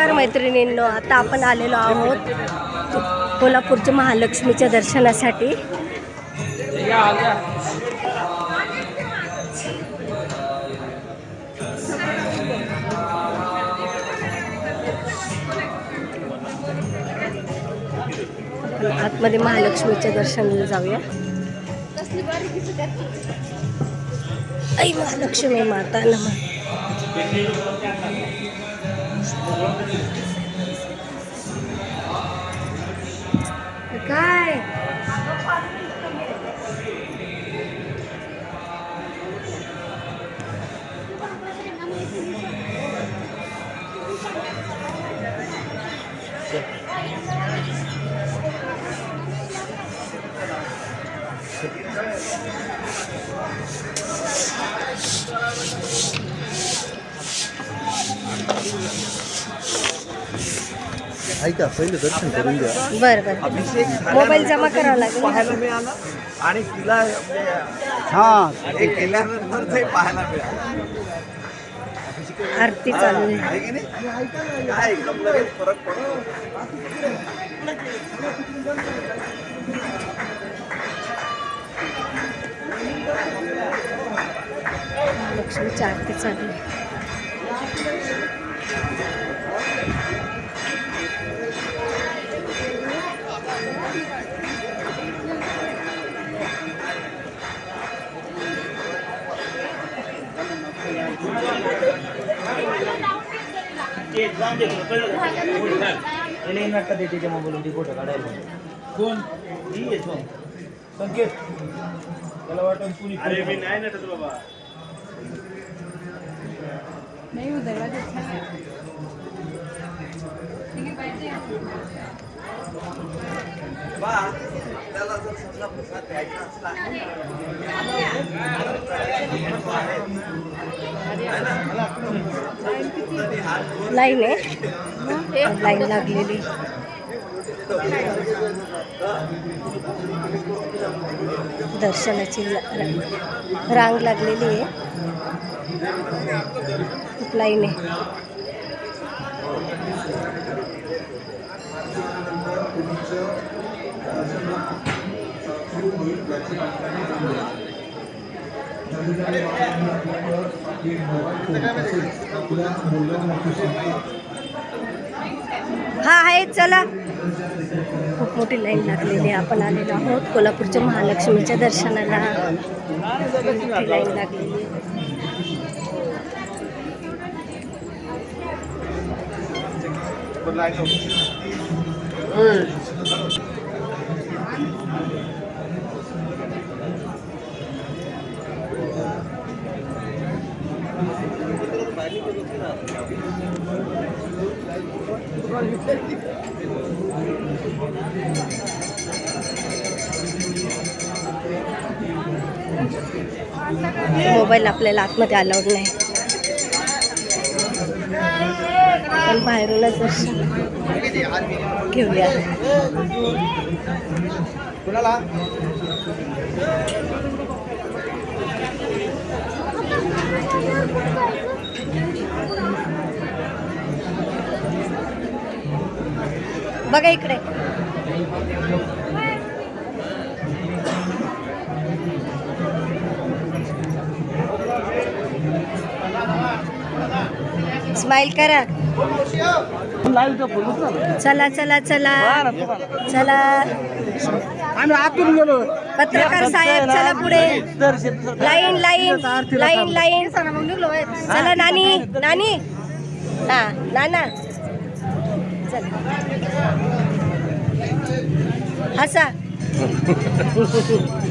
नमस्कार मैत्रिणींनो आता आपण आलेलो आहोत कोल्हापूरच्या महालक्ष्मीच्या दर्शनासाठी. आतमध्ये महालक्ष्मीच्या दर्शनाला जाऊया. आई महालक्ष्मी माता नमः. काय ऐका पहिले दर्शन करून घ्या. बरं बरं. अभिषेक मोबाईल जमा करावा लागेल. पाहायला मिळालं आणि तिला हा. हे केल्यानंतर ते पाहायला मिळालं. आरती चालू आहे. आहे की नाही? काय एकदम लगेच फरक पडतो. लक्ष्मीची आरती चालू आहे. फोटो काढायला कोण ही यशवंत संकेत त्याला वाटून कुणी अरे मी नाही नटत बाबा बा जर समजा प्रसाद द्यायचा असला लाईन आहे. लाईन लागलेली. दर्शनाची रांग लागलेली आहे. खूप लाईन आहे. हा आहे चला. खूप मोठी लाईन लागलेली आहे. आपण आलेलो आहोत कोल्हापूरच्या महालक्ष्मीच्या दर्शनाला. मोठी लाईन लागलेली आहे. मोबाईल आपल्याला आतमध्ये अलाउड नाही. आपण बाहेरूनच घेऊया. कुणाला? बघा इकडे. स्माइल करा. चला चला चला. चला. आम्ही आतून गेलो. पत्रकार साहेब चला पुढे. Line line line line. चला नानी नानी. हा नाना. चला. हसा.